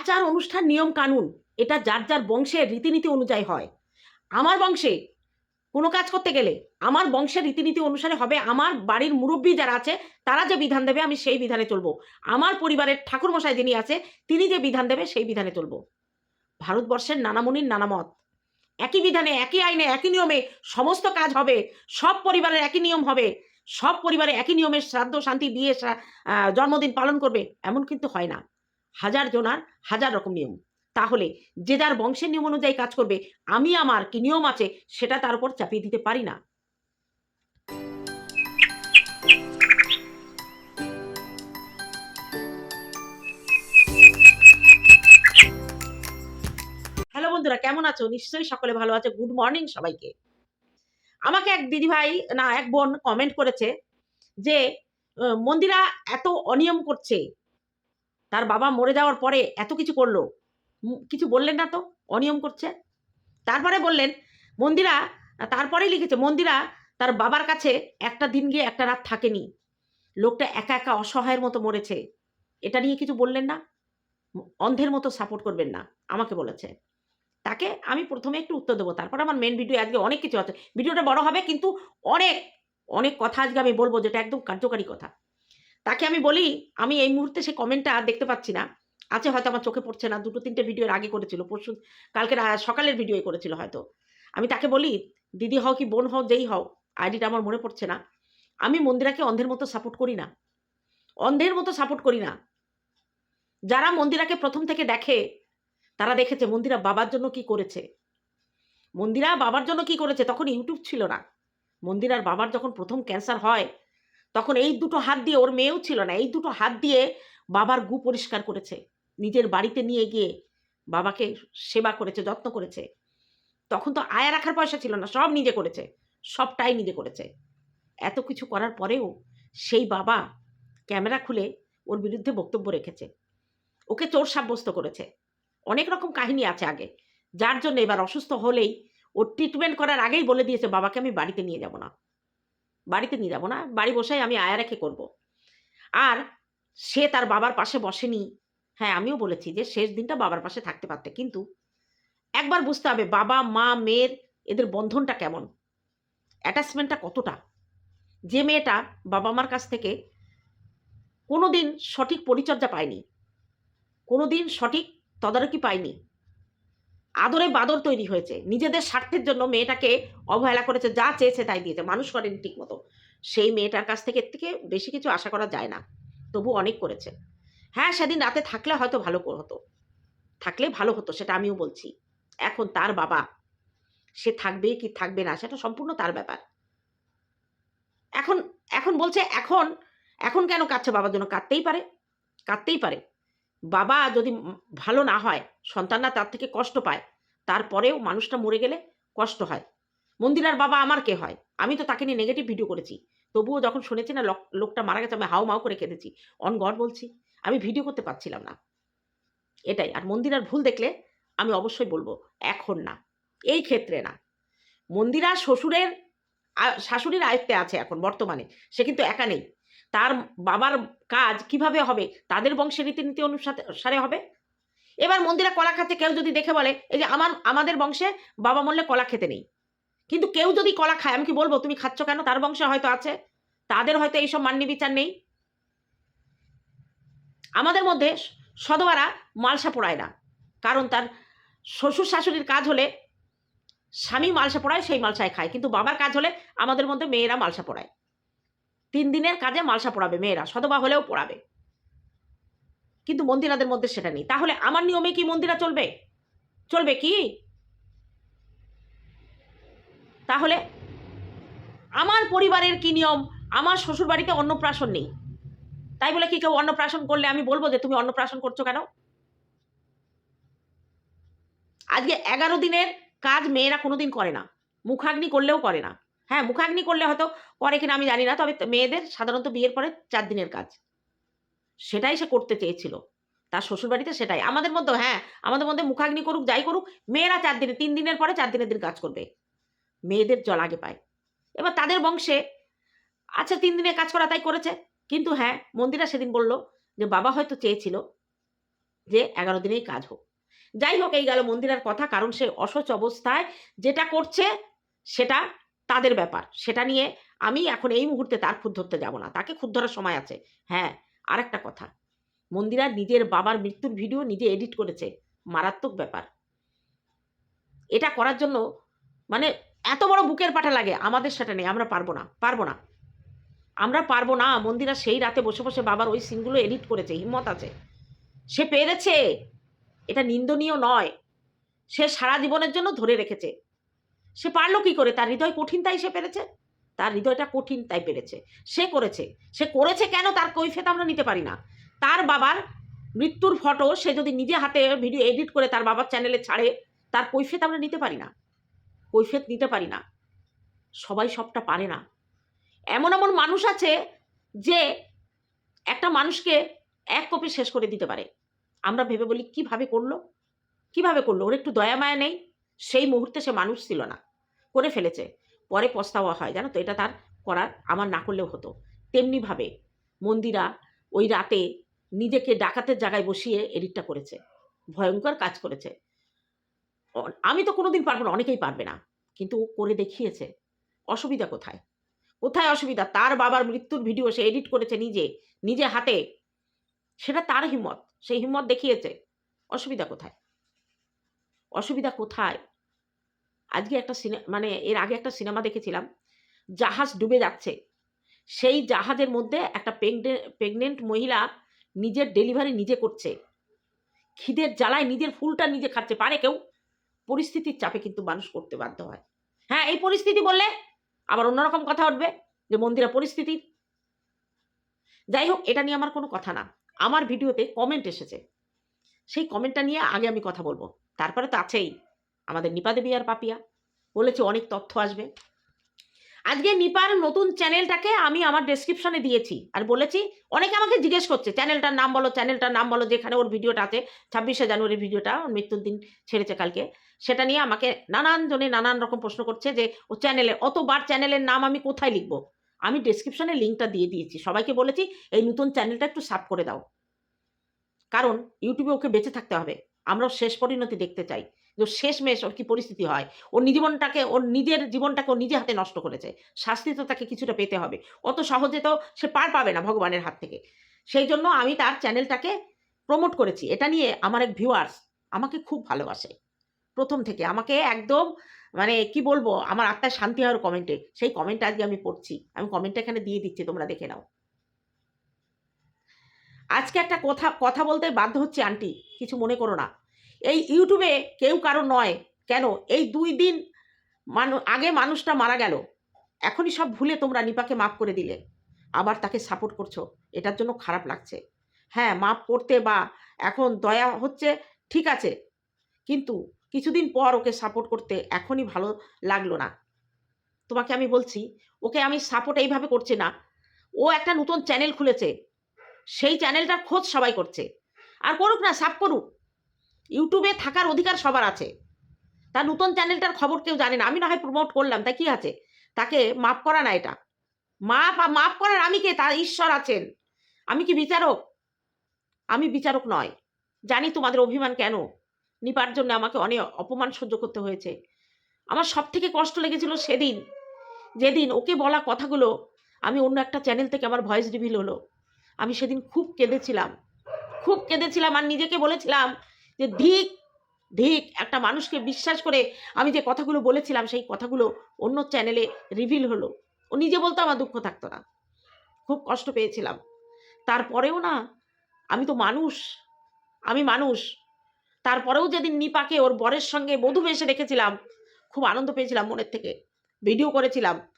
আচার অনুষ্ঠান নিয়ম কানুন, এটা যার যার বংশের রীতিনীতি অনুযায়ী হয়। আমার বংশে কোনো কাজ করতে গেলে আমার বংশের রীতিনীতি অনুসারে হবে আমার বাড়ির মুরব্বী যারা আছে, তারা যে বিধান দেবে আমি সেই বিধানে চলবো। আমার পরিবারের ঠাকুরমশাই যিনি আছে, তিনি যে বিধান দেবে সেই বিধানে চলবো। ভারতবর্ষের নানামণির নানা মত একই বিধানে, একই আইনে, একই নিয়মে সমস্ত কাজ হবে, সব পরিবারের একই নিয়ম হবে, সব পরিবারে একই নিয়মে শ্রাদ্ধ, শান্তি, বিয়ে জন্মদিন পালন করবে, এমন কিন্তু হয় না। হাজার জনার হাজার রকম নিয়ম। তাহলে যে যার বংশের নিয়ম অনুযায়ী কাজ করবে, আমি আমার কি নিয়ম আছে সেটা তার উপর চাপিয়ে দিতে পারি না? হ্যালো বন্ধুরা, কেমন আছো? নিশ্চয়ই সকলে ভালো আছে। গুড মর্নিং সবাইকে। আমাকে এক দিদিভাই, না, এক বোন কমেন্ট করেছে যে মন্দিরা এত অনিয়ম করছে তার বাবা মরে যাওয়ার পরে এত কিছু করল। কিছু বললেন না তো? অনিয়ম করছে? তারপরে বললেন, মন্দিরা, তারপরেই লিখেছে, মন্দিরা, তার বাবার কাছে একটা দিন গিয়ে একটা রাত থাকেনি। লোকটা একা একা অসহায়ের মতো মরেছে। এটা নিয়ে কিছু বললেন না? অন্ধের মতো সাপোর্ট করবেন না, আমাকে বলেছে। তাকে আমি প্রথমে একটু উত্তর দেবো। তারপর আমার মেন ভিডিও আজকে অনেক কিছু আছে। ভিডিওটা বড় হবে, কিন্তু অনেক অনেক কথা আজকে আমি বলব যেটা একদম কার্যকারী কথা। তাকে আমি বলি, আমি এই মুহূর্তে সে কমেন্টটা দেখতে পাচ্ছি না। আছে হয়তো আমার চোখে পড়ছে না, দুটো তিনটে ভিডিওর আগে করেছিল, পরশু, কালকে সকালের ভিডিও করেছিল হয়তো। আমি তাকে বলি, দিদি হও কি, বোন হও, যেই হও আইডিটা আমার মনে পড়ছে না। আমি মন্দিরাকে অন্ধের মতো সাপোর্ট করি না। অন্ধের মতো সাপোর্ট করি না। যারা মন্দিরাকে প্রথম থেকে দেখে, তারা দেখেছে মন্দিরা বাবার জন্য কি করেছে। মন্দিরা বাবার জন্য কি করেছে তখন ইউটিউব ছিল না। মন্দিরার বাবার যখন প্রথম ক্যান্সার হয় তখন এই দুটো হাত দিয়ে ওর মেয়েও ছিল না, এই দুটো হাত দিয়ে বাবার গু পরিষ্কার করেছে। নিজের বাড়িতে নিয়ে গিয়ে বাবাকে সেবা করেছে, যত্ন করেছে। তখন তো আয়া রাখার পয়সা ছিল না, সব নিজে করেছে, সবটাই নিজে করেছে। এত কিছু করার পরেও সেই বাবা ক্যামেরা খুলে ওর বিরুদ্ধে বক্তব্য রেখেছে। ওকে চোর সাব্যস্ত করেছে। অনেক রকম কাহিনী আছে আগে। যার জন্য এবার অসুস্থ হলেই ওর ট্রিটমেন্ট করার আগেই বলে দিয়েছে, বাবাকে আমি বাড়িতে নিয়ে যাব না। বাড়িতে নিয়ে যাব না, বাড়ি বসাই আমি আয়া রেখে করব। আর সে তার বাবার পাশে বসেনি। হ্যাঁ আমিও বলেছি যে শেষ দিনটা বাবার পাশে থাকতে পারতে। কিন্তু একবার বুঝতে হবে বাবা, মা, মেয়ের এদের বন্ধনটা কেমন? অ্যাটাচমেন্টটা কতটা? যে মেয়েটা বাবা মার কাছ থেকে কোনো দিন সঠিক পরিচর্যা পায়নি কোনো দিন সঠিক তদারকি পায়নি আদরে বাদর তৈরি হয়েছে। নিজেদের স্বার্থের জন্য মেয়েটাকে অবহেলা করেছে, যা চেয়েছে তাই দিয়েছে। মানুষ করেনি ঠিক মতো সেই মেয়েটার কাছ থেকে থেকে বেশি কিছু আশা করা যায় না। তবু অনেক করেছে। হ্যাঁ সেদিন রাতে থাকলে হয়তো ভালো হতো। থাকলে ভালো হতো, সেটা আমিও বলছি। এখন তার বাবা, সে থাকবে কি থাকবে না, সেটা সম্পূর্ণ তার ব্যাপার। এখন এখন বলছে, এখন এখন কেন কাঁদছে বাবার জন্য? কাঁদতেই পারে। কাঁদতেই পারে। বাবা যদি ভালো না হয়, সন্তানরা তার থেকে কষ্ট পায়, তারপরেও মানুষটা মরে গেলে কষ্ট হয়। মন্দিরার বাবা আমার কে হয়? আমি তো তাকে নিয়ে নেগেটিভ ভিডিও করেছি। তবুও যখন শুনেছি না, লোক- লোকটা মারা গেছে, আমি হাও মাও করে কেঁদেছি। অন গড বলছি, আমি ভিডিও করতে পারছিলাম না। এটাই। আর মন্দিরার ভুল দেখলে আমি অবশ্যই বলব, এখন না। এই ক্ষেত্রে না। মন্দিরা শ্বশুরের শাশুড়ির আয়ত্তে আছে এখন, বর্তমানে। সে কিন্তু একা নেই। তার বাবার কাজ কীভাবে হবে? তাদের বংশের রীতিনীতি অনুসারে হবে। এবার মন্দিরা কলা খাচ্ছে কেউ যদি দেখে বলে, এই যে আমার, আমাদের বংশে বাবা মরলে কলা খেতে নেই। কিন্তু কেউ যদি কলা খায়, আমি কি বলব, তুমি খাচ্ছ কেন? তার বংশে হয়তো আছে। তাদের হয়তো এইসব মান্যি বিচার নেই। আমাদের মধ্যে সদবারা মালসা পোড়ায় না। কারণ তার শ্বশুর শাশুড়ির কাজ হলে স্বামী মালসা পোড়ায়, সেই মালসায় খায়। কিন্তু বাবার কাজ হলে আমাদের মধ্যে মেয়েরা মালসা পোড়ায়। তিন দিনের কাজে মালসা পড়াবে মেয়েরা সদবা হলেও পড়াবে। কিন্তু মন্দিরাদের মধ্যে সেটা নেই। তাহলে আমার নিয়মে কি মন্দিরা চলবে? চলবে কি? তাহলে আমার পরিবারের কি নিয়ম? আমার শ্বশুর বাড়িতে অন্নপ্রাশন নেই। তাই বলে কি কেউ অন্নপ্রাশন করলে আমি বলব যে তুমি অন্নপ্রাশন করছ কেন? আজকে এগারো দিনের কাজ মেয়েরা কোনোদিন করে না। মুখাগ্নি করলেও করে না। হ্যাঁ মুখাগ্নি করলে হয়তো পরে কিনা আমি জানি না, তবে মেয়েদের সাধারণত বিয়ের পরে চার দিনের কাজ। সেটাই সে করতে চেয়েছিল। তার শ্বশুরবাড়িতে সেটাই। আমাদের মধ্যে হ্যাঁ আমাদের মধ্যে মুখাগ্নি করুক, যাই করুক, মেয়েরা চার দিনে, তিন দিনের পরে চার দিনের দিন কাজ করবে। মেয়েদের জল আগে পায়। এবার তাদের বংশে আচ্ছা তিন দিনে কাজ করা তাই করেছে। কিন্তু হ্যাঁ মন্দিরা সেদিন বলল যে বাবা হয়তো চেয়েছিল যে এগারো দিনেই কাজ হোক। যাই হোক, এই গেল মন্দিরের কথা, কারণ সে অসচ অবস্থায় যেটা করছে সেটা তাদের ব্যাপার। সেটা নিয়ে আমি এখন এই মুহূর্তে তার খুদ ধরতে যাব না। তাকে খুদ ধরার সময় আছে। হ্যাঁ আরেকটা কথা। মন্দিরা নিজের বাবার মৃত্যুর ভিডিও নিজে এডিট করেছে। মারাত্মক ব্যাপার। এটা করার জন্য মানে এত বড় বুকের পাটা লাগে। আমাদের সেটা নেই। আমরা পারব না। পারব না। আমরা পারব না। মন্দিরা সেই রাতে বসে বসে বাবার ওই সিনগুলো এডিট করেছে। হিম্মত আছে। সে পেরেছে। এটা নিন্দনীয় নয়। সে সারা জীবনের জন্য ধরে রেখেছে। সে পারল কি করে? তার হৃদয় কঠিন তাই সে পেরেছে? তার হৃদয়টা কঠিন তাই পেরেছে। সে করেছে। সে করেছে কেন তার কৈফেত আমরা নিতে পারি না। তার বাবার মৃত্যুর ফটো সে যদি নিজে হাতে ভিডিও এডিট করে তার বাবার চ্যানেলে ছাড়ে, তার কৈফেত আমরা নিতে পারি না। কৈফেত নিতে পারি না। সবাই সবটা পারে না। এমন এমন মানুষ আছে যে একটা মানুষকে এক কপি শেষ করে দিতে পারে। আমরা ভেবে বলি, কীভাবে করল? কীভাবে করল? ওর একটু দয়া মায়া নেই? সেই মুহূর্তে সে মানুষ ছিল না। করে ফেলেছে। পরে পস্তাওয়া হয়, জানো তো? এটা তার করার আমার না করলেও হতো। তেমনিভাবে মন্দিরা ওই রাতে নিজেকে ডাকাতের জায়গায় বসিয়ে এডিটটা করেছে। ভয়ঙ্কর কাজ করেছে। আমি তো কোনোদিন পারব না, অনেকেই পারবে না। কিন্তু ও করে দেখিয়েছে। অসুবিধা কোথায়? কোথায় অসুবিধা? তার বাবার মৃত্যুর ভিডিও সে এডিট করেছে নিজে নিজে হাতে। সেটা তার হিম্মত। সেই হিম্মত দেখিয়েছে। অসুবিধা কোথায়? অসুবিধা কোথায়? আজকে একটা সিনেমা মানে এর আগে একটা সিনেমা দেখেছিলাম, জাহাজ ডুবে যাচ্ছে। সেই জাহাজের মধ্যে একটা প্রেগনেন্ট মহিলা নিজের ডেলিভারি নিজে করছে। খিদের জ্বালায় নিজের ফুলটা নিজে খাচ্ছে। পারে কেউ? পরিস্থিতির চাপে কিন্তু মানুষ করতে বাধ্য হয়। হ্যাঁ এই পরিস্থিতি বললে আবার অন্যরকম কথা উঠবে যে মন্দিরা পরিস্থিতি। যাই হোক, এটা নিয়ে আমার কোনো কথা না। আমার ভিডিওতে কমেন্ট এসেছে। সেই কমেন্টটা নিয়ে আগে আমি কথা বলব। তারপরে তো আছেই। আমাদের নিপা দেবী আর পাপিয়া বলেছে, অনেক তথ্য আসবে। আজকে নিপার নতুন চ্যানেলটাকে আমি আমার ডেসক্রিপশনে দিয়েছি আর বলেছি, অনেকে আমাকে জিজ্ঞেস করছে, চ্যানেলটার নাম বলো, চ্যানেলটার নাম বলো, যেখানে ওর ভিডিওটা আছে, ছাব্বিশে জানুয়ারির ভিডিওটা, ওর মৃত্যুর দিন ছেড়েছে কালকে। সেটা নিয়ে আমাকে নানান জনে নানান রকম প্রশ্ন করছে যে, ও চ্যানেলে, অতবার চ্যানেলের নাম আমি কোথায় লিখব? আমি ডেসক্রিপশনে লিঙ্কটা দিয়ে দিয়েছি। সবাইকে বলেছি, এই নতুন চ্যানেলটা একটু সাব করে দাও। কারণ ইউটিউবে ওকে বেঁচে থাকতে হবে। আমরাও শেষ পরিণতি দেখতে চাই। ওর শেষমেশ ওর কি পরিস্থিতি হয়? ওর জীবনটাকে ওর নিজের জীবনটাকে ও নিজে হাতে নষ্ট করেছে। শাস্তি তো তাকে কিছুটা পেতে হবে। অত সহজে তো সে পার পাবে না ভগবানের হাত থেকে। সেই জন্য আমি তার চ্যানেলটাকে প্রমোট করেছি। এটা নিয়ে আমার এক ভিউয়ার্স আমাকে খুব ভালোবাসে। প্রথম থেকে আমাকে একদম মানে কি বলব, আমার আত্মায় শান্তি হয় কমেন্টে সেই কমেন্ট আজকে আমি পড়ছি। আমি কমেন্টটা এখানে দিয়ে দিচ্ছি, তোমরা দেখে নাও। আজকে একটা কথা কথা বলতে বাধ্য হচ্ছে আন্টি কিছু মনে করো না। এই ইউটিউবে কেউ কারও নয়। কেন? এই দুই দিন মানু, আগে মানুষটা মারা গেল। এখনই সব ভুলে তোমরা নিপাকে মাফ করে দিলে। আবার তাকে সাপোর্ট করছ। এটার জন্য খারাপ লাগছে। হ্যাঁ মাফ করতে বা এখন দয়া হচ্ছে, ঠিক আছে। কিন্তু কিছুদিন পর ওকে সাপোর্ট করতে এখনই ভালো লাগল না। তোমাকে আমি বলছি, ওকে আমি সাপোর্ট এইভাবে করছি না। ও একটা নতুন চ্যানেল খুলেছে। সেই চ্যানেলটার খোঁজ সবাই করছে। আর করুক না সাপ করুক। ইউটিউবে থাকার অধিকার সবার আছে। তার নতুন চ্যানেলটার খবর কেউ জানে না। আমি না হয় প্রমোট করলাম তাই কি আছে? তাকে মাফ করা না এটা। মাপ মাফ করার আমি কে? তার ঈশ্বর আছেন। আমি কি বিচারক? আমি বিচারক নয়। জানি তোমাদের অভিমান কেন? নিপার জন্য আমাকে অনেক অপমান সহ্য করতে হয়েছে। আমার সব থেকে কষ্ট লেগেছিল সেদিন। যেদিন ওকে বলা কথাগুলো আমি অন্য একটা চ্যানেল থেকে আমার ভয়েস রিভিল হলো। আমি সেদিন খুব কেঁদেছিলাম। খুব কেঁদেছিলাম আর নিজেকে বলেছিলাম যে ধিক ধিক, একটা মানুষকে বিশ্বাস করে আমি যে কথাগুলো বলেছিলাম, সেই কথাগুলো অন্য চ্যানেলে রিভিল হলো। ও নিজে বলতো আমার দুঃখ থাকতো না। খুব কষ্ট পেয়েছিলাম। তারপরেও না, আমি তো মানুষ, আমি মানুষ। তারপরেও যেদিন নিপাকে ওর বরের সঙ্গে বধূ বেশে রেখেছিলাম, খুব আনন্দ পেয়েছিলাম মনের থেকে। ভিডিও করেছিলাম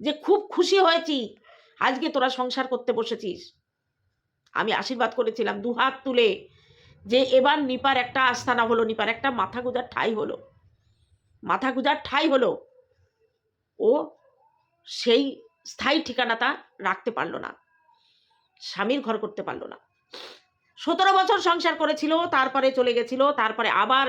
যে খুব খুশি হয়েছি, আজকে তোরা সংসার করতে বসেছিস। আমি আশীর্বাদ করেছিলাম দু হাত তুলে যে এবার নিপার একটা আস্থানা হলো, নিপার একটা মাথা গুজার ঠাই হলো। মাথা গুজার ঠাই হলো, ও সেই স্থায়ী ঠিকানাটা রাখতে পারল না, স্বামীর ঘর করতে পারল না। সতেরো বছর সংসার করেছিল, তারপরে চলে গেছিল, তারপরে আবার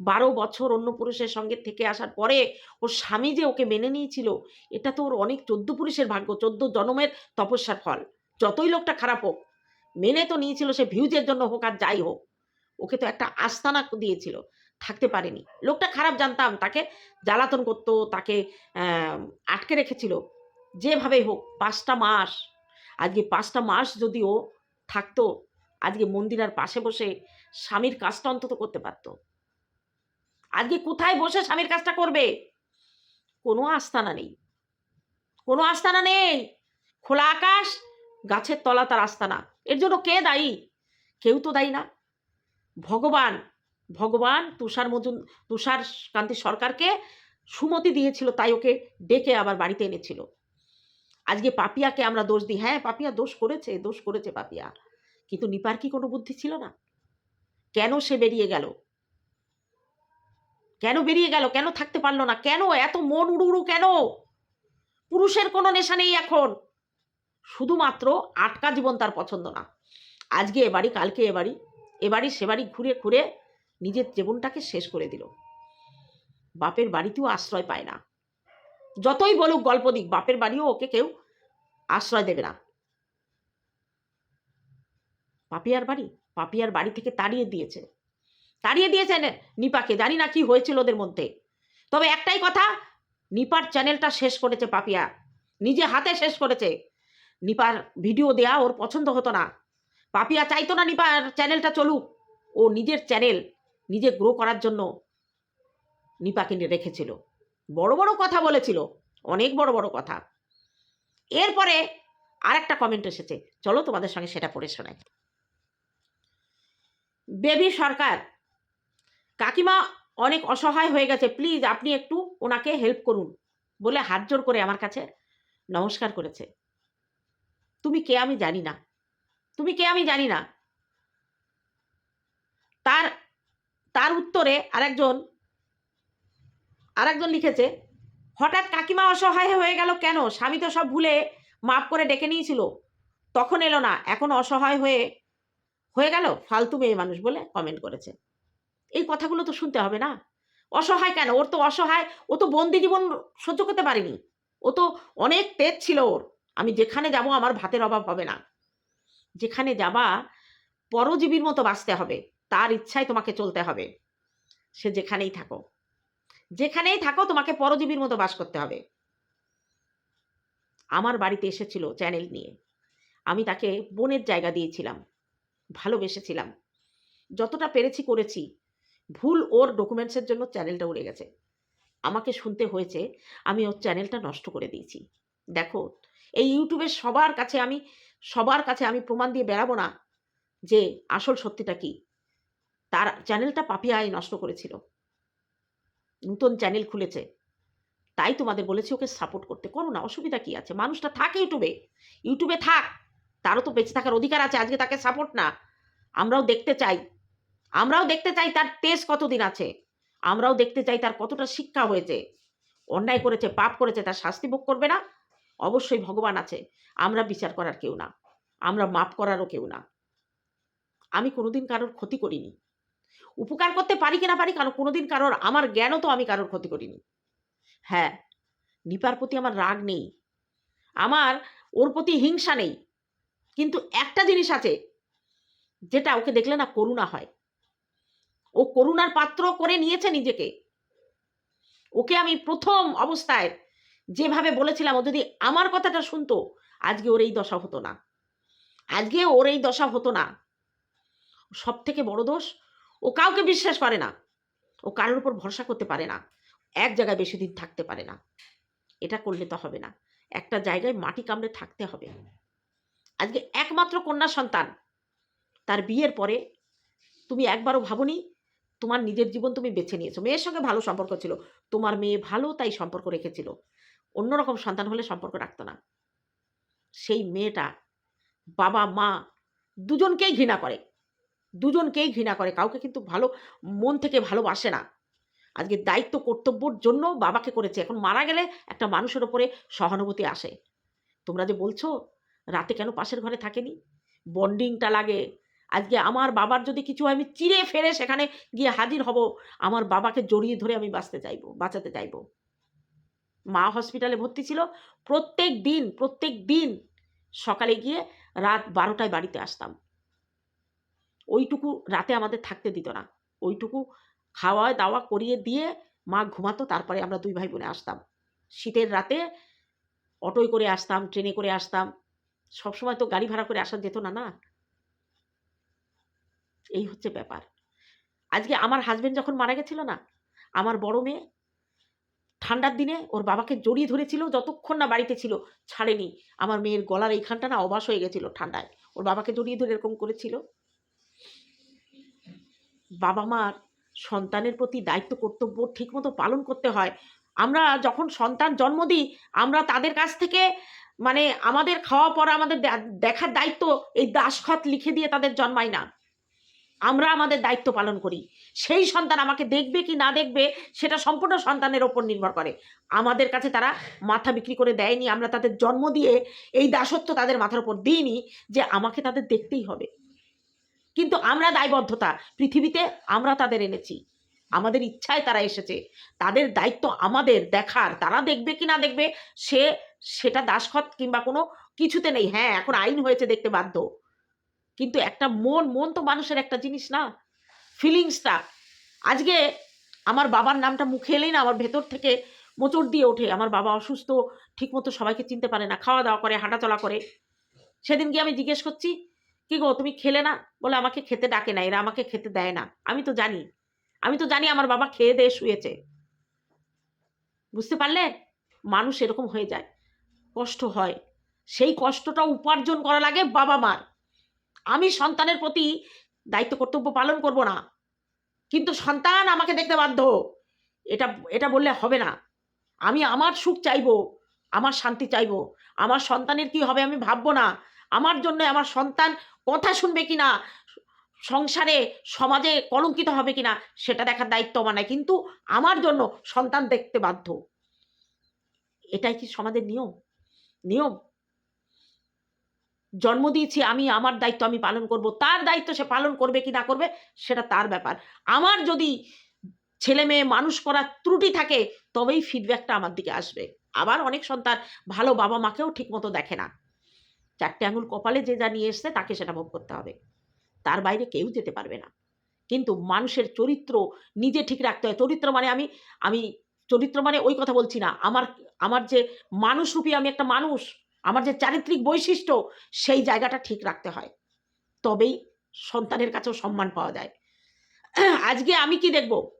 বারো বছর অন্য পুরুষের সঙ্গে থেকে আসার পরে ওর স্বামী যে ওকে মেনে নিয়েছিল, এটা তো ওর অনেক চোদ্দ পুরুষের ভাগ্য, চোদ্দ জনমের তপস্যার ফল। যতই লোকটা খারাপ হোক, মেনে তো নিয়েছিল সে ভিউজের জন্য হোক আর যাই হোক। ওকে তো একটা আস্তানা দিয়েছিল, থাকতে পারেনি। লোকটা খারাপ জানতাম, তাকে জ্বালাতন করতো, তাকে আটকে রেখেছিল। যেভাবে হোক, পাঁচটা মাস, আজকে পাঁচটা মাস যদি ও থাকতো, আজকে মন্দিরার পাশে বসে স্বামীর কাজটা অন্তত করতে পারতো। আজকে কোথায় বসে স্বামীর কাজটা করবে? কোনো আস্তানা নেই। কোনো আস্তানা নেই। খোলা আকাশ, গাছের তলা তার আস্তানা। এর জন্য কে দায়ী? কেউ তো দায়ী না। ভগবান ভগবান তুষার মজুন, তুষার কান্তি সরকারকে সুমতি দিয়েছিল, তাই ওকে ডেকে আবার বাড়িতে এনেছিল। আজকে পাপিয়াকে আমরা দোষ দিই। হ্যাঁ পাপিয়া দোষ করেছে দোষ করেছে পাপিয়া। কিন্তু নিপার কি কোনো বুদ্ধি ছিল না? কেন সে বেরিয়ে গেল? কেন বেরিয়ে গেল? কেন থাকতে পারল না? কেন এত মন উড়ু উড়ু কেন? পুরুষের কোনো নেশা নেই এখন। শুধুমাত্র আটকা জীবন তার পছন্দ না। আজকে এ বাড়ি, কালকে এ বাড়ি এ বাড়ি সে বাড়ি ঘুরে ঘুরে নিজের জীবনটাকে শেষ করে দিল। বাপের বাড়িতেও আশ্রয় পায় না। যতই বলুক গল্প দিক, বাপের বাড়িও ওকে কেউ আশ্রয় দেবে না। পাপিয়ার বাড়ি? পাপিয়ার বাড়ি থেকে তাড়িয়ে দিয়েছে। তাড়িয়ে দিয়েছে নিপাকে। জানি না কি হয়েছিল ওদের মধ্যে। তবে একটাই কথা, নিপার চ্যানেলটা শেষ করেছে পাপিয়া। নিজে হাতে শেষ করেছে। নিপার ভিডিও দেয়া ওর পছন্দ হতো না। পাপিয়া চাইতো না নিপার চ্যানেলটা চলুক। ও নিজের চ্যানেল নিজে গ্রো করার জন্য নিপাকে রেখেছিল। বড় বড় কথা বলেছিল, অনেক বড় বড় কথা। এরপরে আর একটা কমেন্ট এসেছে। চলো তোমাদের সঙ্গে সেটা পড়ে শোনাই। বেবি সরকার, কাকিমা অনেক অসহায় হয়ে গেছে। প্লিজ আপনি একটু ওনাকে হেল্প করুন বলে হাত জোর করে আমার কাছে নমস্কার করেছে। তুমি কে আমি জানি না। তুমি কে আমি জানি না। তার তার উত্তরে আরেকজন আরেকজন লিখেছে, হঠাৎ কাকিমা অসহায় হয়ে গেল কেন? স্বামী তো সব ভুলে মাপ করে ডেকে নিয়েছিল। তখন এলো না, এখন অসহায় হয়ে হয়ে গেল? ফালতু মেয়ে মানুষ বলে কমেন্ট করেছে। এই কথাগুলো তো শুনতে হবে না। অসহায় কেন? ওর তো অসহায়, ও তো বন্দি জীবন সহ্য করতে পারেনি। ও তো অনেক তেজ ছিল ওর। আমি যেখানে যাব আমার ভাতের অভাব হবে না। যেখানে যাবা, পরজীবীর মতো বাঁচতে হবে। তার ইচ্ছায় তোমাকে চলতে হবে। সে যেখানেই থাকো। যেখানেই থাকো, তোমাকে পরজীবীর মতো বাস করতে হবে। আমার বাড়িতে এসেছিল চ্যানেল নিয়ে। আমি তাকে বোনের জায়গা দিয়েছিলাম। ভালোবেসেছিলাম। যতটা পেরেছি করেছি। ভুল ওর ডকুমেন্টসের জন্য চ্যানেলটা উড়ে গেছে। আমাকে শুনতে হয়েছে, আমি ওর চ্যানেলটা নষ্ট করে দিয়েছি। দেখো, এই ইউটিউবের সবার কাছে আমি সবার কাছে আমি প্রমাণ দিয়ে বেড়াবো না যে আসল সত্যিটা কি। তার চ্যানেলটা পাপিয়ায় নষ্ট করেছিল। নতুন চ্যানেল খুলেছে। তাই তোমাদের বলেছি ওকে সাপোর্ট করতে। করো না, অসুবিধা কি আছে? মানুষটা থাকে ইউটিউবে। ইউটিউবে থাক, তারও তো বেঁচে থাকার অধিকার আছে, আজকে তাকে সাপোর্ট না। আমরাও দেখতে চাই। আমরাও দেখতে চাই তার তেজ কতদিন আছে। আমরাও দেখতে চাই তার কতটা শিক্ষা হয়েছে। অন্যায় করেছে, পাপ করেছে, তার শাস্তি ভোগ করবে না। অবশ্যই ভগবান আছে। আমরা বিচার করার কেউ না। আমরা মাপ করারও কেউ না। আমি কোনোদিন কারোর ক্ষতি করিনি। উপকার করতে পারি কিনা পারি কারণ কোনোদিন কারোর আমার জ্ঞানও তো আমি কারোর ক্ষতি করিনি। হ্যাঁ নিপার প্রতি আমার রাগ নেই। আমার ওর প্রতি হিংসা নেই। কিন্তু একটা জিনিস আছে যেটা ওকে দেখলে না করুণা হয়। ও করুণার পাত্র করে নিয়েছে নিজেকে। ওকে আমি প্রথম অবস্থায় যেভাবে বলেছিলাম, ও যদি আমার কথাটা শুনতো আজকে ওর এই দশা হতো না। আজকে ওর এই দশা হতো না। সব থেকে বড় দোষ, ও কাউকে বিশ্বাস করে না। ও কারোর উপর ভরসা করতে পারে না। এক জায়গায় বেশি দিন থাকতে পারে না। এটা করলে তো হবে না। একটা জায়গায় মাটি কামড়ে থাকতে হবে। আজকে একমাত্র কন্যা সন্তান। তার বিয়ের পরে তুমি একবারও ভাবনি, তোমার নিজের জীবন তুমি বেছে নিয়েছো। মেয়ের সঙ্গে ভালো সম্পর্ক ছিল। তোমার মেয়ে ভালো তাই সম্পর্ক রেখেছিল। অন্যরকম সন্তান হলে সম্পর্ক রাখতো না। সেই মেয়েটা বাবা, মা দুজনকেই ঘৃণা করে। দুজনকেই ঘৃণা করে। কাউকে কিন্তু ভালো, মন থেকে ভালোবাসে না। আজকে দায়িত্ব, কর্তব্যর জন্য বাবাকে করেছে। এখন মারা গেলে একটা মানুষের ওপরে সহানুভূতি আসে। তোমরা যে বলছো, রাতে কেন পাশের ঘরে থাকেনি? বন্ডিংটা লাগে। আজকে আমার বাবার যদি কিছু আমি চিরে ফেরে সেখানে গিয়ে হাজির হব। আমার বাবাকে জড়িয়ে ধরে আমি বাঁচতে চাইব, বাঁচাতে চাইব। মা হসপিটালে ভর্তি ছিল। প্রত্যেক দিন প্রত্যেক দিন সকালে গিয়ে রাত বারোটায় বাড়িতে আসতাম। ওইটুকু রাতে আমাদের থাকতে দিত না। ওইটুকু খাওয়া দাওয়া করিয়ে দিয়ে মা ঘুমাতো, তারপরে আমরা দুই ভাই বোনে আসতাম। শীতের রাতে অটোয় করে আসতাম, ট্রেনে করে আসতাম। সবসময় তো গাড়ি ভাড়া করে আসা যেত না না? এই হচ্ছে ব্যাপার। আজকে আমার হাজবেন্ড যখন মারা গেছিল না, আমার বড় মেয়ে ঠান্ডার দিনে ওর বাবাকে জড়িয়ে ধরেছিল, যতক্ষণ না বাড়িতে ছিল, ছাড়েনি। আমার মেয়ের গলার এইখানটা না অবাস হয়ে গেছিল ঠান্ডায়। ওর বাবাকে জড়িয়ে ধরে এরকম করেছিল। বাবা মার সন্তানের প্রতি দায়িত্ব, কর্তব্য ঠিকমতো পালন করতে হয়। আমরা যখন সন্তান জন্ম দিই, আমরা তাদের কাছ থেকে মানে আমাদের খাওয়া পড়া আমাদের দেখার দায়িত্ব এই দাসখত লিখে দিয়ে তাদের জন্মাই না। আমরা আমাদের দায়িত্ব পালন করি। সেই সন্তান আমাকে দেখবে কি না দেখবে, সেটা সম্পূর্ণ সন্তানের ওপর নির্ভর করে। আমাদের কাছে তারা মাথা বিক্রি করে দেয়নি, আমরা তাদের জন্ম দিয়ে এই দাসত্ব তাদের মাথার ওপর দিইনি যে আমাকে তাদের দেখতেই হবে। কিন্তু আমরা দায়বদ্ধতা, পৃথিবীতে আমরা তাদের এনেছি। আমাদের ইচ্ছায় তারা এসেছে। তাদের দায়িত্ব আমাদের দেখার। তারা দেখবে কি না দেখবে, সে সেটা দাসখত কিংবা কোনো কিছুতে নেই। হ্যাঁ এখন আইন হয়েছে দেখতে বাধ্য। কিন্তু একটা মন মন তো মানুষের একটা জিনিস না। ফিলিংসটা আজকে আমার বাবার নামটা মুখে এলেই না, আমার ভেতর থেকে মোচড় দিয়ে ওঠে। আমার বাবা অসুস্থ, ঠিকমতো সবাইকে চিনতে পারে না, খাওয়া দাওয়া করে, হাঁটাচলা করে। সেদিন গিয়ে আমি জিজ্ঞেস করছি, কি গো, তুমি খেলে না? বলে, আমাকে খেতে ডাকে না, এরা আমাকে খেতে দেয় না। আমি তো জানি, আমি তো জানি আমার বাবা খেয়ে দিয়ে শুয়েছে। বুঝতে পারলে? মানুষ এরকম হয়ে যায়। কষ্ট হয়। সেই কষ্টটা উপার্জন করা লাগে বাবা মার। আমি সন্তানের প্রতি দায়িত্ব, কর্তব্য পালন করব না। কিন্তু সন্তান আমাকে দেখতে বাধ্য। এটা এটা বললে হবে না। আমি আমার সুখ চাইব, আমার শান্তি চাইব। আমার সন্তানের কি হবে আমি ভাববো না। আমার জন্য আমার সন্তান কথা শুনবে কি না সংসারে, সমাজে কলঙ্কিত হবে কিনা, সেটা দেখার দায়িত্ব আমার নাই। কিন্তু আমার জন্য সন্তান দেখতে বাধ্য। এটাই কি সমাজের নিয়ম? নিয়ম? জন্ম দিয়েছি, আমি, আমার দায়িত্ব আমি পালন করব। তার দায়িত্ব সে পালন করবে কি না করবে, সেটা তার ব্যাপার। আমার যদি ছেলে মেয়ে মানুষ করার ত্রুটি থাকে, তবেই ফিডব্যাকটা আমার দিকে আসবে। আবার অনেক সন্তান ভালো বাবা মাকেও ঠিকমতো দেখে না। চারটে আঙুল কপালে যে যা নিয়ে এসছে, তাকে সেটা ভোগ করতে হবে। তার বাইরে কেউ যেতে পারবে না। কিন্তু মানুষের চরিত্র নিজে ঠিক রাখতে হয়। চরিত্র মানে আমি আমি, চরিত্র মানে ওই কথা বলছি না। আমার আমার যে মানুষরূপী আমি একটা মানুষ আমার যে চারিত্রিক বৈশিষ্ট্য, সেই জায়গাটা ঠিক রাখতে হয়। তবেই সন্তানের কাছেও সম্মান পাওয়া যায়। আজকে আমি কি দেখব?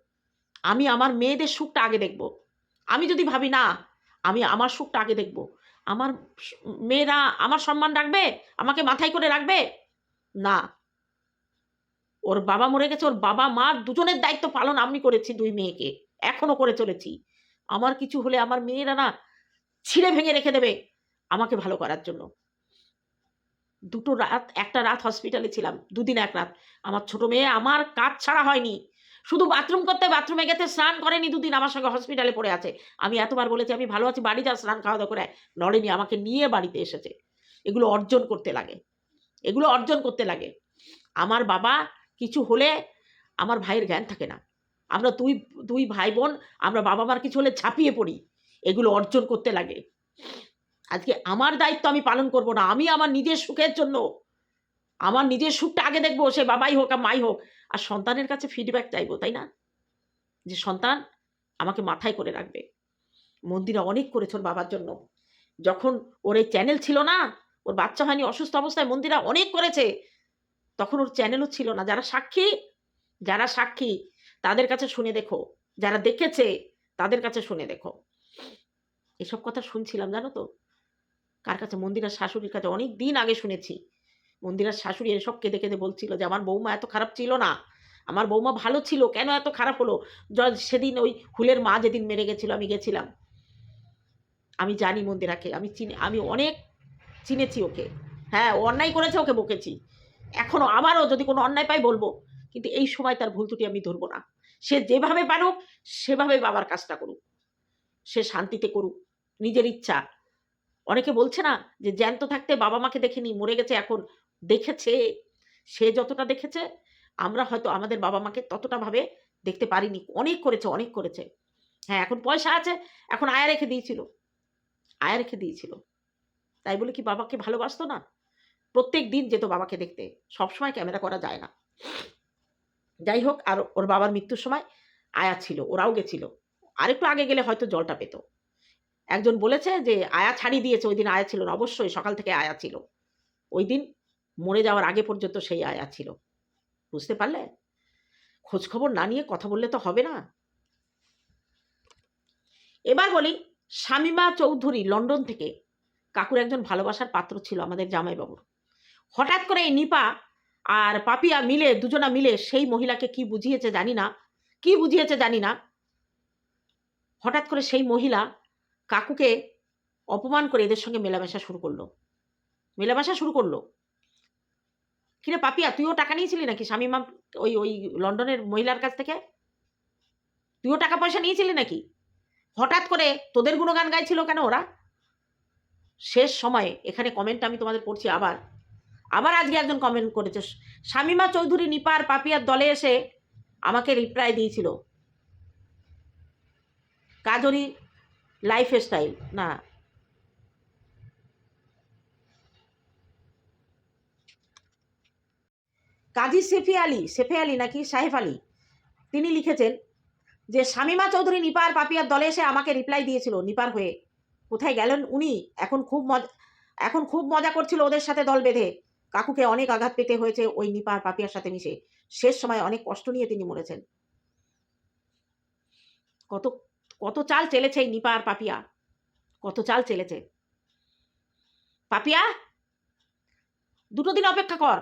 আমি আমার মেয়েদের সুখটা আগে দেখব। আমি যদি ভাবি, না, আমি আমার সুখটা আগে দেখব। আমার মেয়েরা আমার সম্মান রাখবে? আমাকে মাথায় করে রাখবে? না। ওর বাবা মরে গেছে, ওর বাবা মা দুজনের দায়িত্ব পালন আমি করেছি দুই মেয়েকে। এখনও করে চলেছি। আমার কিছু হলে আমার মেয়েরা না ছিঁড়ে ভেঙে রেখে দেবে। আমাকে ভালো করার জন্য। দুটো রাত, একটা রাত হসপিটালে ছিলাম, দুদিন এক রাত। আমার ছোট মেয়ে আমার কাজ ছাড়া হয়নি। শুধু বাথরুম করতে বাথরুমে গেছে, স্নান করেনি দুদিন, আমার সঙ্গে হসপিটালে পড়ে আছে। আমি এতবার বলেছি, আমি ভালো আছি, বাড়ি যা, স্নান খাওয়া দাওয়া করে। নড়েনি আমাকে নিয়ে বাড়িতে এসেছে। এগুলো অর্জন করতে লাগে। এগুলো অর্জন করতে লাগে। আমার বাবা কিছু হলে আমার ভাইয়ের জ্ঞান থাকে না। আমরা দুই দুই ভাই বোন, আমরা বাবা মার কিছু হলে ঝাঁপিয়ে পড়ি। এগুলো অর্জন করতে লাগে। আজকে আমার দায়িত্ব আমি পালন করব না, আমি আমার নিজের সুখের জন্য, আমার নিজের সুখটা আগে দেখব, সে বাবাই হোক আর মাই হোক, আর সন্তানের কাছে ফিডব্যাক চাইব, তাই না? যে সন্তান আমাকে মাথায় করে রাখবে। মন্দিরা অনেক করেছে ওর বাবার জন্য। যখন ওর এই চ্যানেল ছিল না, ওর বাচ্চা হয়নি, অসুস্থ অবস্থায় মন্দিরা অনেক করেছে, তখন ওর চ্যানেলও ছিল না। যারা সাক্ষী যারা সাক্ষী, তাদের কাছে শুনে দেখো। যারা দেখেছে, তাদের কাছে শুনে দেখো। এসব কথা শুনছিলাম, জানো তো? কার কাছে? মন্দিরার শাশুড়ির কাছে। অনেক দিন আগে শুনেছি। মন্দিরার শাশুড়ি এসব কেঁদে কেঁদে বলছিল যে, আমার বৌমা এত খারাপ ছিল না। আমার বৌমা ভালো ছিল। কেন এত খারাপ হলো? সেদিন ওই হুলের মা যেদিন মেরে গেছিল, আমি গেছিলাম। আমি জানি মন্দিরাকে। আমি চিনি, আমি অনেক চিনেছি ওকে। হ্যাঁ ও অন্যায় করেছে ওকে বকেছি। এখনও আবারও যদি কোনো অন্যায় পাই বলব। কিন্তু এই সময় তার ভুল ত্রুটি আমি ধরবো না। সে যেভাবে পারুক, সেভাবে বাবার কাজটা করুক। সে শান্তিতে করুক। নিজের ইচ্ছা। অনেকে বলছে না যে জ্যান্ত থাকতে বাবা মাকে দেখেনি, মরে গেছে এখন। দেখেছে, সে যতটা দেখেছে, আমরা হয়তো আমাদের বাবা মাকে ততটা ভাবে দেখতে পারিনি। অনেক করেছে অনেক করেছে। হ্যাঁ এখন পয়সা আছে, এখন আয়া রেখে দিয়েছিল। আয়া রেখে দিয়েছিল। তাই বলে কি বাবাকে ভালোবাসতো না? প্রত্যেক দিন যেত বাবাকে দেখতে সবসময় ক্যামেরা করা যায় না। যাই হোক, আর ওর বাবার মৃত্যুর সময় আয়া ছিল, ওরাও গেছিল। আরেকটু আগে গেলে হয়তো জলটা পেত। একজন বলেছে যে আয়া ছাড়ি দিয়েছে, ওই দিন আয়া ছিল না। অবশ্যই সকাল থেকে আয়া ছিল। ওই দিন মরে যাওয়ার আগে পর্যন্ত সেই আয়া ছিল। বুঝতে পারলে? খোঁজখবর না নিয়ে কথা বললে তো হবে না। এবার বলি, শামিমা চৌধুরী লন্ডন থেকে কাকুর একজন ভালোবাসার পাত্র ছিল আমাদের জামাইবাবুর। হঠাৎ করে এই নিপা আর পাপিয়া মিলে, দুজনা মিলে সেই মহিলাকে কি বুঝিয়েছে জানি না। কি বুঝিয়েছে জানি না। হঠাৎ করে সেই মহিলা কাকুকে অপমান করে এদের সঙ্গে মেলামেশা শুরু করল। মেলামেশা শুরু করল। কিরে পাপিয়া, তুইও টাকা নিয়েছিলি নাকি? শামিমা ওই ওই লন্ডনের মহিলার কাছ থেকে? তুইও টাকা পয়সা নিয়েছিলি নাকি? হঠাৎ করে তোদের গুণগান গাইছিল কেন ওরা? শেষ সময়ে এখানে কমেন্ট আমি তোমাদের পড়ছি আবার। আবার আজকে একজন কমেন্ট করেছে শামিমা চৌধুরী নিপার পাপিয়ার দলে এসে আমাকে রিপ্লাই দিয়েছিল। কাজরি লাইফ স্টাইল না? কাজী সেফি আলী, সেফে আলী নাকি সাহেব আলী? তিনি লিখেছেন যে, শামিমা চৌধুরী নিপার পাপিয়ার দলে এসে আমাকে রিপ্লাই দিয়েছিল নিপার হয়ে। কোথায় গেলেন উনি? এখন খুব মজা, এখন খুব মজা করছিল ওদের সাথে দল বেঁধে। কাকুকে অনেক আঘাত পেতে হয়েছে ওই নিপার পাপিয়ার সাথে মিশে। শেষ সময় অনেক কষ্ট নিয়ে তিনি মরেছেন। কত কত চাল চেলেছে এই নিপা আর পাপিয়া? কত চাল চেলেছে। পাপিয়া, দুটো দিন অপেক্ষা কর।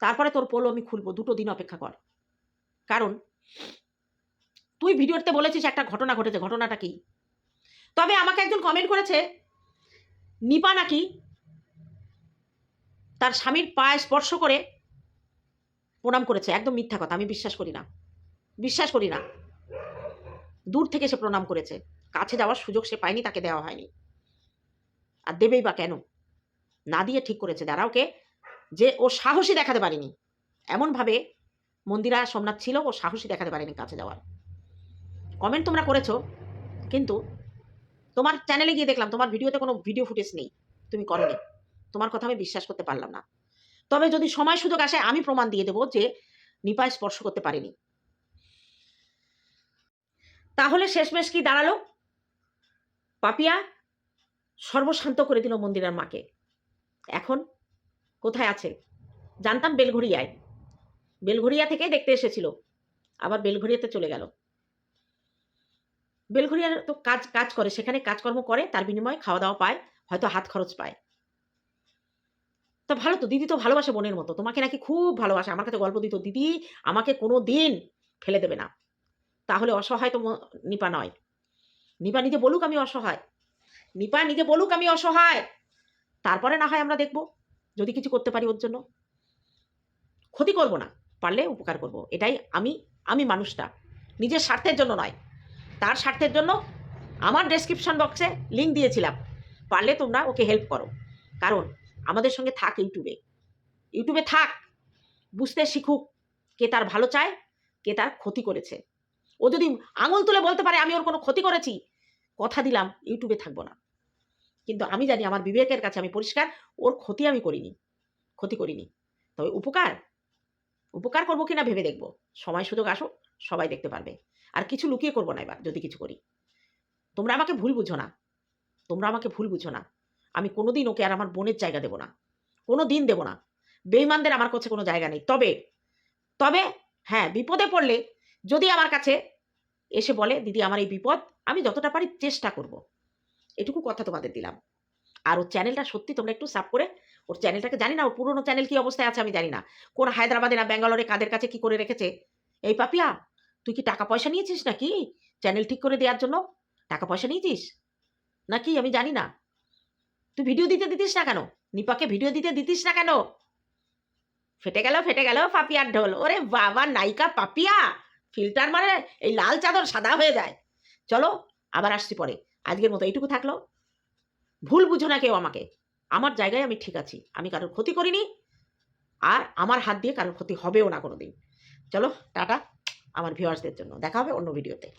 তারপরে তোর পোলো আমি খুলবো, দুটো দিন অপেক্ষা কর। কারণ, তুই ভিডিওতে বলেছিস একটা ঘটনা ঘটেছে। ঘটনাটা কি? তবে আমাকে একজন কমেন্ট করেছে, নিপা নাকি তার স্বামীর পায়ে স্পর্শ করে প্রণাম করেছে। একদম মিথ্যা কথা, আমি বিশ্বাস করি না। বিশ্বাস করি না। দূর থেকে সে প্রণাম করেছে। কাছে যাওয়ার সুযোগ সে পায়নি, তাকে দেওয়া হয়নি। আর দেবেই বা কেন? না দিয়ে ঠিক করেছে। যারা ওকে যে ও সাহসী দেখাতে পারেনি। এমনভাবে মন্দিরা সোমনাথ ছিল, ও সাহসী দেখাতে পারেনি কাছে যাওয়ার। কমেন্ট তোমরা করেছ, কিন্তু তোমার চ্যানেলে গিয়ে দেখলাম, তোমার ভিডিওতে কোনো ভিডিও ফুটেজ নেই। তুমি করনি। তোমার কথা আমি বিশ্বাস করতে পারলাম না। তবে যদি সময় সুযোগ আসে, আমি প্রমাণ দিয়ে দেবো যে নিপায় স্পর্শ করতে পারিনি। তাহলে শেষমেশ কি দাঁড়াল? পাপিয়া সর্বশান্ত করে দিল মন্দিরের মাকে। এখন কোথায় আছে? জানতাম বেলঘড়িয়ায়। বেলঘড়িয়া থেকে দেখতে এসেছিল। আবার বেলঘড়িয়াতে চলে গেল। বেলঘড়িয়ার তো কাজ কাজ করে, সেখানে কাজকর্ম করে, তার বিনিময়ে খাওয়া দাওয়া পায়, হয়তো হাত খরচ পায়। তো ভালো তো, দিদি তো ভালোবাসে বোনের মতো। তোমাকে নাকি খুব ভালোবাসে। আমার কাছে গল্প দিত, দিদি, আমাকে কোনো দিন ফেলে দেবে না। তাহলে অসহায় তো নিপা নয়। নিপা নিজে বলুক আমি অসহায়। নিপা নিজে বলুক আমি অসহায়। তারপরে না হয় আমরা দেখব, যদি কিছু করতে পারি ওর জন্য। ক্ষতি করব না, পারলে উপকার করব। এটাই আমি আমি মানুষটা। নিজের স্বার্থের জন্য নয়। তার স্বার্থের জন্য আমার ডেসক্রিপশন বক্সে লিঙ্ক দিয়েছিলাম। পারলে তোমরা ওকে হেল্প করো। কারণ আমাদের সঙ্গে থাক ইউটিউবে। ইউটিউবে থাক। বুঝতে শিখুক কে তার ভালো চায়, কে তার ক্ষতি করেছে। ও যদি আঙুল তুলে বলতে পারে, আমি ওর কোনো ক্ষতি করেছি? কথা দিলাম, ইউটিউবে থাকব না। কিন্তু আমি জানি আমার বিবেকের কাছে আমি পরিষ্কার, ওর ক্ষতি আমি করিনি, ক্ষতি করিনি। তবে উপকার উপকার করব কিনা ভেবে দেখব। সময় সুযোগ আসো সবাই দেখতে পারবে। আর কিছু লুকিয়ে করব না এবার, যদি কিছু করি। তোমরা আমাকে ভুল বুঝো না। তোমরা আমাকে ভুল বুঝো না। আমি কোনোদিন ওকে আর আমার বোনের জায়গা দেবো না। কোনো দিন দেবো না। বেইমানদের আমার কাছে কোনো জায়গা নেই। তবে তবে হ্যাঁ বিপদে পড়লে যদি আমার কাছে এসে বলে, দিদি, আমার এই বিপদ, আমি যতটা পারি চেষ্টা করব। এটুকু কথা তোমাদের দিলাম। আর ওর চ্যানেলটা সত্যি তোমরা একটু সাব করে, ওর চ্যানেলটাকে জানি না, ওর পুরনো চ্যানেল কি অবস্থায় আছে আমি জানি না। কোন হায়দ্রাবাদে না ব্যাঙ্গালোরে কাদের কাছে কি করে রেখেছে? এই পাপিয়া, তুই কি টাকা পয়সা নিয়েছিস নাকি? চ্যানেল ঠিক করে দেওয়ার জন্য টাকা পয়সা নিয়েছিস? নাকি? আমি জানি না। তুই ভিডিও দিতে দিতিস না কেন? নিপাকে ভিডিও দিতে দিতিস না কেন? ফেটে গেল ফেটে গেল পাপিয়ার ঢোল। ওরে বাবা, নায়িকা পাপিয়া! ফিল্টার মানে এই লাল চাদর সাদা হয়ে যায়। চলো, আবার আসছি পরে। আজকের মতো এইটুকু থাকল। ভুল বুঝো না কেউ আমাকে। আমার জায়গায় আমি ঠিক আছি। আমি কারোর ক্ষতি করিনি। আর আমার হাত দিয়ে কারোর ক্ষতি হবেও না কোনো দিন চলো, টাটা, আমার ভিউয়ার্সদের জন্য। দেখা হবে অন্য ভিডিওতে